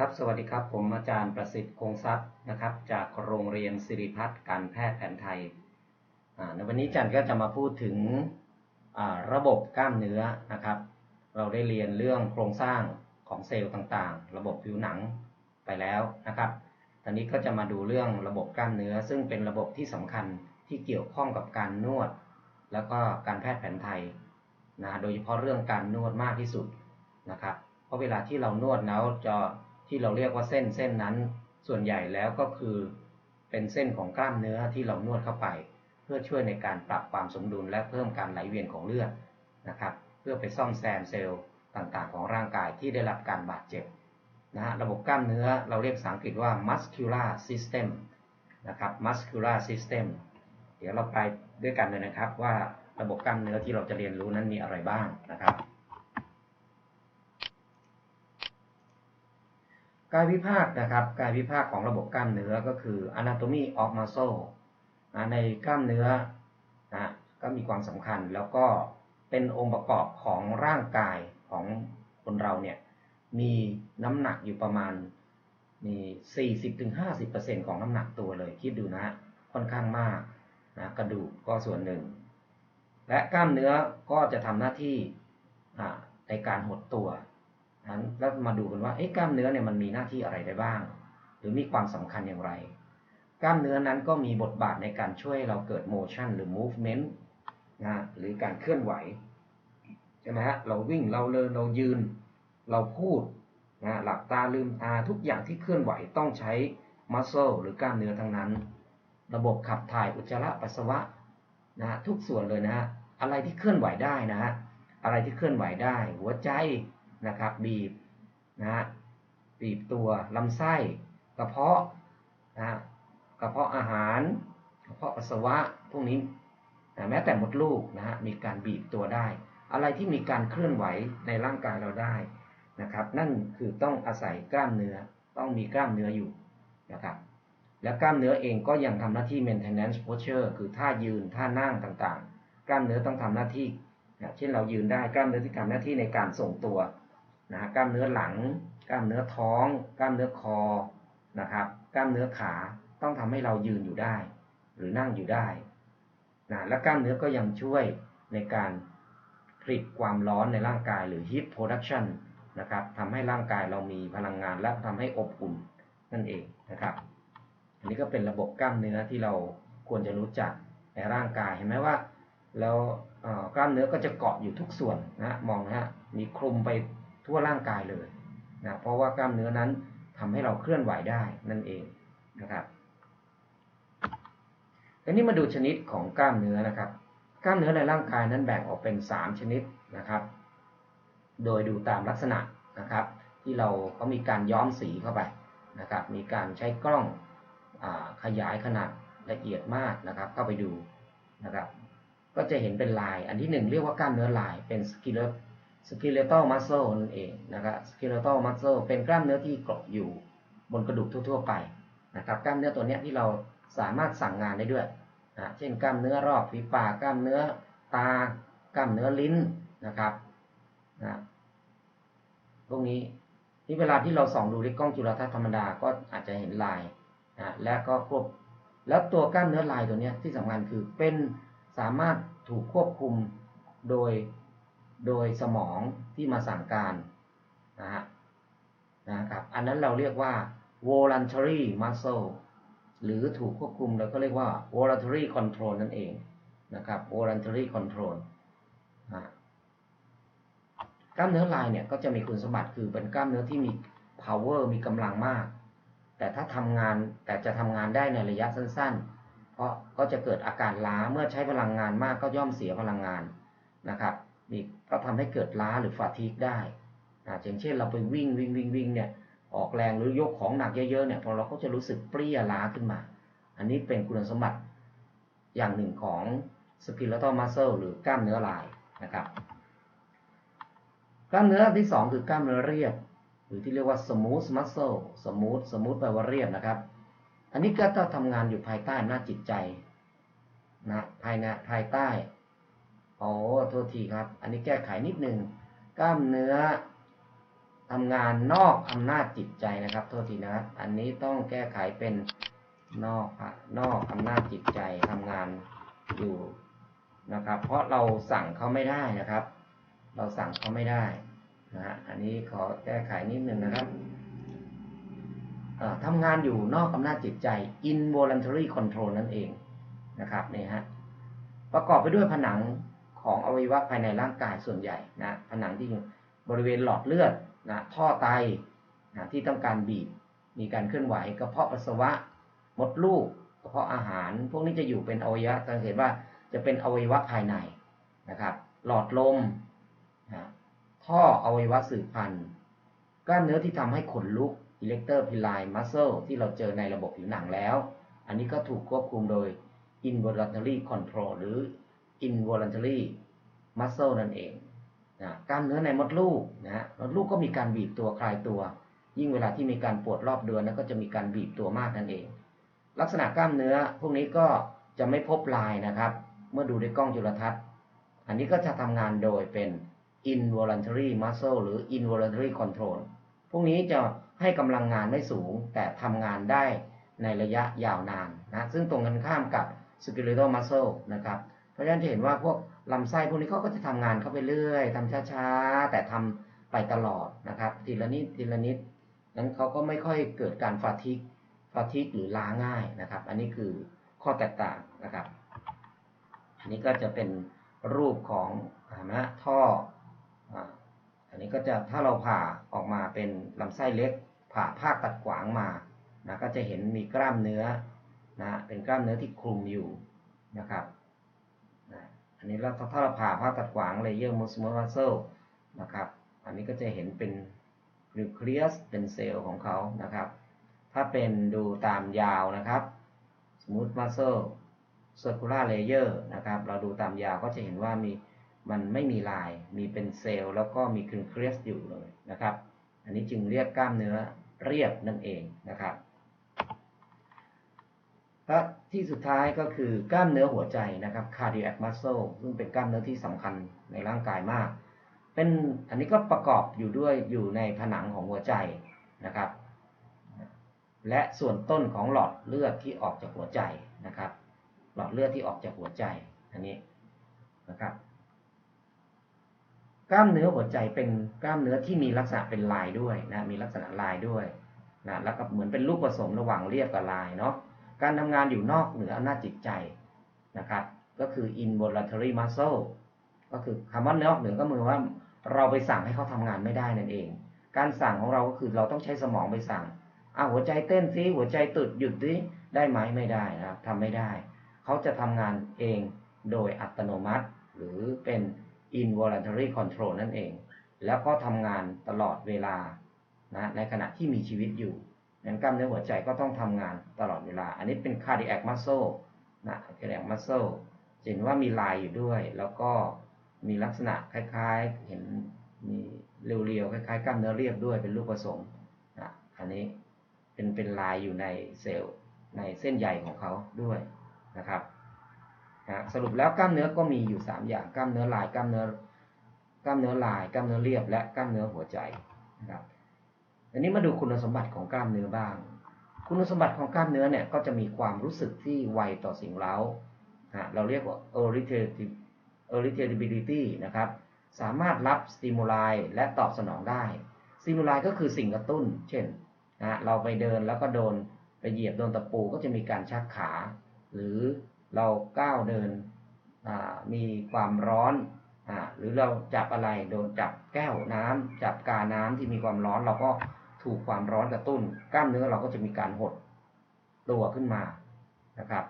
ครับ สวัสดีครับ ผมอาจารย์ประสิทธิ์คงทรัพย์นะครับ จากโรงเรียนสิริพัฒน์การแพทย์แผนไทยในวันนี้อาจารย์ก็จะมาพูดถึงระบบกล้ามเนื้อนะครับ เราได้เรียนเรื่องโครงสร้างของเซลล์ต่างๆ ระบบผิวหนังไปแล้วนะครับ ตอนนี้ก็จะมาดูเรื่องระบบกล้ามเนื้อ ซึ่งเป็นระบบที่สำคัญที่เกี่ยวข้องกับการนวด แล้วก็การแพทย์แผนไทยนะ โดยเฉพาะเรื่องการนวดมากที่สุดนะครับ เพราะเวลาที่เรานวดแล้วจะ ที่เราเรียกว่าเส้นเส้นนั้น ส่วนใหญ่แล้วก็คือเป็นเส้นของกล้ามเนื้อที่เรานวดเข้าไป เพื่อช่วยในการปรับความสมดุลและเพิ่มการไหลเวียนของเลือดนะครับ เพื่อไปซ่อมแซมเซลล์ต่างๆ ของร่างกายที่ได้รับการบาดเจ็บนะฮะระบบกล้ามเนื้อเราเรียกภาษาอังกฤษว่า muscular system นะครับ muscular system เดี๋ยวเราไปด้วยกันเลยนะครับว่าระบบกล้ามเนื้อที่เราจะเรียนรู้นั้นมีอะไรบ้างนะครับ กายวิภาคนะครับ กายวิภาคของระบบกล้ามเนื้อก็คือ anatomy of muscle ในกล้ามเนื้อนะก็มีความสำคัญแล้วก็เป็นองค์ประกอบของร่างกายของคนเราเนี่ยมีน้ำหนักอยู่ประมาณมี40-50%ของน้ำหนักตัวเลย คิดดูนะค่อนข้างมากนะกระดูกก็ส่วนหนึ่ง และกล้ามเนื้อก็จะทำหน้าที่ในการหดตัว นั้นแล้วมาดูกันว่าเอ๊ะกล้ามเนื้อเนี่ยมันมีหน้าที่อะไรได้บ้าง หรือมีความสำคัญอย่างไร กล้ามเนื้อนั้นก็มีบทบาทในการช่วยเราเกิด motion หรือ movement นะหรือการเคลื่อนไหวใช่ไหมฮะเราวิ่งเราเดินเรายืน เราพูดนะหลับตาลืมตาทุกอย่างที่เคลื่อนไหวต้องใช้ muscle หรือกล้ามเนื้อทั้งนั้น ระบบขับถ่ายอุจจาระปัสสาวะนะทุกส่วนเลยนะฮะอะไรที่เคลื่อนไหวได้นะฮะอะไรที่เคลื่อนไหวได้ หัวใจ นะครับ บีบนะฮะบีบตัวลำไส้กระเพาะนะกระเพาะอาหารกระเพาะปัสสาวะพวกนี้นะแม้แต่มดลูกนะฮะมีการบีบตัวได้ อะไรที่มีการเคลื่อนไหวในร่างกายเราได้นะครับ นั่นคือต้องอาศัยกล้ามเนื้อต้องมีกล้ามเนื้ออยู่นะครับและกล้ามเนื้อเองก็ยังทำหน้าที่ maintenance posture คือท่ายืนท่านั่งต่างๆ กล้ามเนื้อต้องทำหน้าที่นะเช่นเรายืนได้กล้ามเนื้อที่ทำหน้าที่ในการส่งตัว นะกล้ามเนื้อหลัง กล้ามเนื้อท้อง กล้ามเนื้อคอนะครับกล้ามเนื้อขาต้องทำให้เรายืนอยู่ได้ หรือนั่งอยู่ได้นะและกล้ามเนื้อก็ยังช่วยในการผลิตความร้อนในร่างกายหรือ heat production นะครับทำให้ร่างกายเรามีพลังงานและทำให้อบอุ่นนั่นเองนะครับ อันนี้ก็เป็นระบบกล้ามเนื้อที่เราควรจะรู้จักในร่างกายเห็นไหมว่าแล้วกล้ามเนื้อก็จะเกาะอยู่ทุกส่วนนะมองนะฮะมีคลุมไป ทั่วร่างกายเลยนะเพราะว่ากล้ามเนื้อนั้นทำให้เราเคลื่อนไหวได้นั่นเองนะครับทีนี้มาดูชนิดของกล้ามเนื้อนะครับ กล้ามเนื้อในร่างกายนั้นแบ่งออกเป็น 3 ชนิดนะครับ โดยดูตามลักษณะนะครับ ที่เราก็มีการย้อมสีเข้าไปนะครับ มีการใช้กล้องอขยายขนาดละเอียดมากนะครับ เข้าไปดูนะครับ ก็จะเห็นเป็นลาย อันที่ 1 เรียกว่ากล้ามเนื้อลายเป็นสกิลเลตัล มัสเซลนั่นเองนะครับสกิเลตัลมัสเซลเป็นกล้ามเนื้อที่เกาะอยู่บนกระดูกทั่วๆไปนะครับกล้ามเนื้อตัวนี้ที่เราสามารถสั่งงานได้ด้วยนะเช่นกล้ามเนื้อรอบฝีปากกล้ามเนื้อตากล้ามเนื้อลิ้นนะครับนะพวกนี้ที่เวลาที่เราส่องดูด้วยกล้องจุลทรรศน์ธรรมดาก็อาจจะเห็นลายนะและก็ควบแล้วตัวกล้ามเนื้อลายตัวนี้ที่สำคัญคือเป็นสามารถถูกควบคุมโดย โดยสมองที่มาสั่งการนะฮะนะครับอันนั้นเราเรียกว่า voluntary muscle หรือถูกควบคุมเราก็เรียกว่า voluntary control นั่นเองนะครับ voluntary control กล้ามเนื้อลายเนี่ยก็จะมีคุณสมบัติคือเป็นกล้ามเนื้อที่มี power มีกำลังมาก แต่ถ้าทำงานแต่จะทำงานได้ในระยะสั้นๆ เพราะก็จะเกิดอาการล้าเมื่อใช้พลังงานมากก็ย่อมเสียพลังงานนะครับ มี ก็ทำให้เกิดล้าหรือฟาทีกได้นะอย่างเช่นเราไปวิ่งวิ่งวิ่งวิ่งเนี่ยออกแรงหรือยกของหนักเยอะๆเนี่ยพอเราก็จะรู้สึกเปรี้ยล้าขึ้นมา อันนี้เป็นคุณสมบัติอย่างหนึ่งของสกิลเลตมัสเซลหรือกล้ามเนื้อลายนะครับกล้ามเนื้อที่ 2 คือกล้ามเนื้อเรียบ หรือที่เรียกว่า smooth muscle smooth smooth แปลว่าเรียบนะครับ อันนี้ก็ต้องทำงานอยู่ภายใต้หน้าจิตใจนะภายในภายใต้ โอ๋อโทษทีครับ อันนี้แก้ไขนิดหนึ่งกล้ามเนื้อทำงานนอกอำนาจจิตใจนะครับ โทษทีนะครับอันนี้ต้องแก้ไขเป็นนอกอะนอกอำนาจจิตใจทำงานอยู่นะครับ เพราะเราสั่งเขาไม่ได้นะครับ เราสั่งเขาไม่ได้นะฮะอันนี้ขอแก้ไขนิดหนึ่งนะครับเอ่อทำงานอยู่นอกอำนาจจิตใจ involuntary control นั่นเองนะครับนี่ฮะประกอบไปด้วยผนัง ของอวัยวะภายในร่างกายส่วนใหญ่นะผนังที่บริเวณหลอดเลือดนะท่อไตนะที่ต้องการบีบ มีการเคลื่อนไหวกระเพาะปัสสาวะมดลูกกระเพาะอาหาร พวกนี้จะอยู่เป็นอวัยวะสังเกตว่าจะเป็นอวัยวะภายในนะครับ หลอดลมนะท่ออวัยวะสืบพันธุ์กล้ามเนื้อที่ทำให้ขนลุก erector pili muscle ที่เราเจอในระบบผิวหนังแล้ว อันนี้ก็ถูกควบคุมโดย involuntary control หรือ involuntary muscle นั่นเองนะกล้ามเนื้อในมดลูกนะฮะมดลูกก็มีการบีบตัวคลายตัว ยิ่งเวลาที่มีการปวดรอบเดือนนะก็จะมีการบีบตัวมากนั่นเอง ลักษณะกล้ามเนื้อพวกนี้ก็จะไม่พบลายนะครับ เมื่อดูด้วยกล้องจุลทรรศน์ อันนี้ก็จะทำงานโดยเป็น involuntary muscle หรือ involuntary control พวกนี้จะให้กำลังงานไม่สูง แต่ทำงานได้ในระยะยาวนานนะ ซึ่งตรงกันข้ามกับ skeletal muscle นะครับ เพราะฉะนั้นจะเห็นว่าพวกลำไส้พวกนี้เขาก็จะทำงานเข้าไปเรื่อยทำช้าๆ แต่ทำไปตลอดนะครับ ทีละนิดทีละนิดนั้นเขาก็ไม่ค่อยเกิดการฟาทิกฟาทิกหรือล้าง่ายนะครับ อันนี้คือข้อแตกต่างนะครับ อันนี้ก็จะเป็นรูปของห็นไหมท่ออ่าอันนี้ก็จะถ้าเราผ่าออกมาเป็นลำไส้เล็ก ผ่าภาคตัดขวางมานะก็จะเห็นมีกล้ามเนื้อนะเป็นกล้ามเนื้อที่คลุมอยู่นะครับ นะอันนี้แล้วถ้าเราผ่าภาคตัดขวางเลเยอร์มูสมัสเซลนะครับ อันนี้ก็จะเห็นเป็นนิวเคลียสเป็นเซลล์ของเขานะครับ ถ้าเป็นดูตามยาวนะครับ smooth muscle circular layer นะครับ เราดูตามยาวก็จะเห็นว่ามีมันไม่มีลาย มีเป็นเซลล์แล้วก็มีคลีนเคลียสอยู่เลยนะครับ อันนี้จึงเรียกกล้ามเนื้อเรียบนั่นเองนะครับ และที่สุดท้ายก็คือกล้ามเนื้อหัวใจนะครับ cardiac muscle ซึ่งเป็นกล้ามเนื้อที่สำคัญในร่างกายมาก เป็นอันนี้ก็ประกอบอยู่ด้วยอยู่ในผนังของหัวใจนะครับ และส่วนต้นของหลอดเลือดที่ออกจากหัวใจนะครับ หลอดเลือดที่ออกจากหัวใจอันนี้นะครับ กล้ามเนื้อหัวใจเป็นกล้ามเนื้อที่มีลักษณะเป็นลายด้วยนะมีลักษณะลายด้วยนะแล้วก็เหมือนเป็นลูกผสมระหว่างเรียบกับลายเนาะ การทำงานอยู่นอกเหนืออำนาจจิตใจนะครับ ก็คือ involuntary muscle ก็คือคำว่านอกเหนือก็มายว่าเราไปสั่งให้เขาทำงานไม่ได้นั่นเอง การสั่งของเราก็คือเราต้องใช้สมองไปสั่งอะหัวใจเต้นซิหัวใจตุดหยุดดิได้ไหมไม่ได้นะครับทำไม่ได้ เขาจะทำงานเองโดยอัตโนมัติ หรือเป็น involuntary control นั่นเอง แล้วก็ทำงานตลอดเวลานะในขณะที่มีชีวิตอยู่ นั้นกล้ามเนื้อหัวใจก็ต้องทำงานตลอดเวลา อันนี้เป็น cardiac muscle นะ cardiac muscle เห็นว่ามีลายอยู่ด้วย แล้วก็มีลักษณะคล้ายๆ เห็นมีเรียวๆ คล้ายๆ กล้ามเนื้อเรียบด้วยเป็นรูปผสมนะอันนี้เป็นเป็นลายอยู่ในเซลล์ในเส้นใยของเขาด้วยนะครับนะสรุปแล้วกล้ามเนื้อก็มีอยู่ 3 อย่าง กล้ามเนื้อลาย กล้ามเนื้อกล้ามเนื้อลาย กล้ามเนื้อเรียบ และกล้ามเนื้อหัวใจนะครับ อันนี้มาดูคุณสมบัติของกล้ามเนื้อบ้าง คุณสมบัติของกล้ามเนื้อเนี่ยก็จะมีความรู้สึกที่ไวต่อสิ่งเร้าเราเรียกว่า irritability นะครับ สามารถรับสติมูลายและตอบสนองได้สติมูลายก็คือสิ่งกระตุ้น เช่นนะเราไปเดินแล้วก็โดนไปเหยียบโดนตะปูก็จะมีการชักขา หรือเราก้าวเดินมีความร้อนอหรือเราจับอะไรโดนจับแก้วน้ำจับกาน้ำที่มีความร้อนเราก็ ถูกความร้อนกระตุ้น กล้ามเนื้อเราก็จะมีการหดตัวขึ้นมานะครับ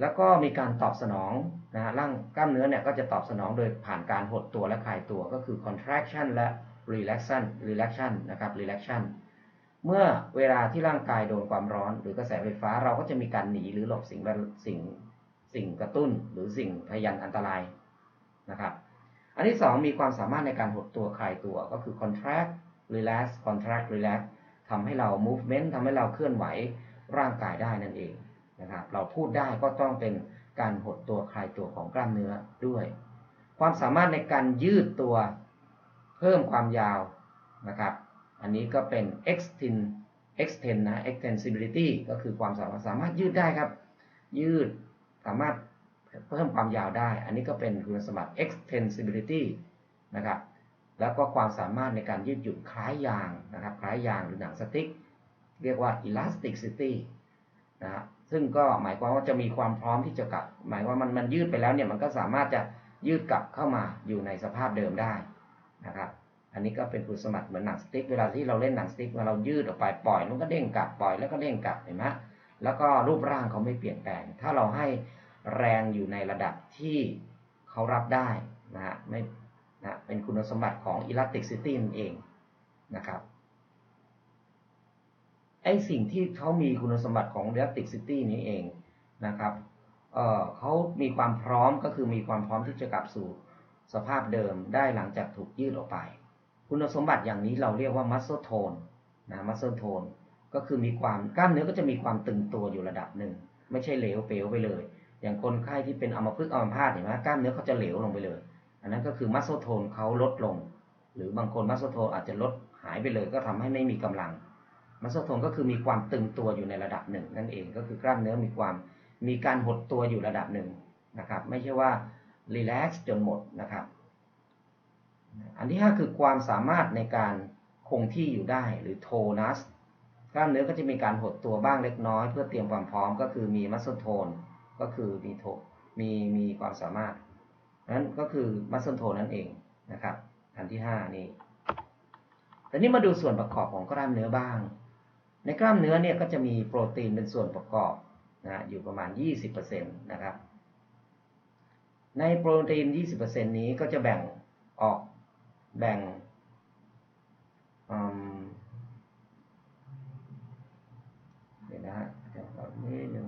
แล้วก็มีการตอบสนองนะร่างกล้ามเนื้อเนี่ยก็จะตอบสนองโดยผ่านการหดตัวและคลายตัวก็คือ contraction และ relaxation relaxation นะครับ relaxation เมื่อเวลาที่ร่างกายโดนความร้อน หรือกระแสไฟฟ้าเราก็จะมีการหนีหรือหลบสิ่งสิ่งสิ่งกระตุ้น หรือสิ่งพยันอันตรายนะครับ อันที่สองมีความสามารถในการหดตัวคลายตัวก็คือ contract relax contract relax ทำให้เรา movement ทำให้เราเคลื่อนไหวร่างกายได้นั่นเองนะครับเราพูดได้ก็ต้องเป็นการหดตัวคลายตัวของกล้ามเนื้อด้วย ความสามารถในการยืดตัวเพิ่มความยาวนะครับอันนี้ก็เป็น extend extend นะ extensibility ก็คือความสามารถสามารถยืดได้ครับ ยืดสามารถเพิ่มความยาวได้ อันนี้ก็เป็นคุณสมบัติ extensibility นะครับ แล้วก็ความสามารถในการยืดหยุ่นคล้ายยางนะครับคล้ายยางหรือหนังสติ๊ก เรียกว่า elasticity นะครับซึ่งก็หมายความว่าจะมีความพร้อมที่จะกลับ หมายว่ามันมันยืดไปแล้วเนี่ยมันก็สามารถจะยืดกลับเข้ามาอยู่ในสภาพเดิมได้นะครับอันนี้ก็เป็นคุณสมบัติเหมือนหนังสติ๊กเวลาที่เราเล่นหนังสติ๊กเวลาเรายืดออกไปปล่อยมันก็เด้งกลับปล่อยแล้วก็เด้งกลับเห็นไหมแล้วก็รูปร่างเขาไม่เปลี่ยนแปลง ถ้าเราให้แรงอยู่ในระดับที่เขารับได้นะฮะไม่ นะเป็นคุณสมบัติของ elasticity นั่นเองนะครับไอสิ่งที่เขามีคุณสมบัติของ elasticity นี้เองนะครับเเขามีความพร้อมก็คือมีความพร้อมที่จะกลับสู่สภาพเดิมได้หลังจากถูกยืดออกไป คุณสมบัติอย่างนี้เราเรียกว่า muscle tone นะ muscle tone ก็คือมีความกล้ามเนื้อก็จะมีความตึงตัวอยู่ระดับหนึ่ง ไม่ใช่เหลวเปลวไปเลย อย่างคนไข้ที่เป็นอัมพฤกษ์อัมพาตเห็นไหมกล้ามเนื้อเขาจะเหลวลงไปเลย อันนั้นก็คือ muscle tone เขาลดลง หรือบางคน muscle tone อาจจะลดหายไปเลย ก็ทำให้ไม่มีกำลัง muscle tone ก็คือมีความตึงตัวอยู่ในระดับหนึ่งนั่นเองก็คือกล้ามเนื้อมีความมีการหดตัวอยู่ระดับหนึ่งนะครับ ไม่ใช่ว่า relax จนหมดนะครับอันที่ 5 คือความสามารถในการคงที่อยู่ได้หรือ tonus กล้ามเนื้อก็จะมีการหดตัวบ้างเล็กน้อย เพื่อเตรียมความพร้อมก็คือมี muscle tone ก็คือมีโทมีมีความสามารถ นั้นก็คือมัสเซนโทนั่นเองนะครับ อันที่ 5 นี่แต่นี้มาดูส่วนประกอบของกล้ามเนื้อบ้าง ในกล้ามเนื้อเนี่ยก็จะมีโปรตีนเป็นส่วนประกอบนะอยู่ประมาณ 20%นะครับ ในโปรตีน 20%นี้ก็จะแบ่งออกแบ่งเดี๋ยวนะฮะเดี๋ยวนิดนึง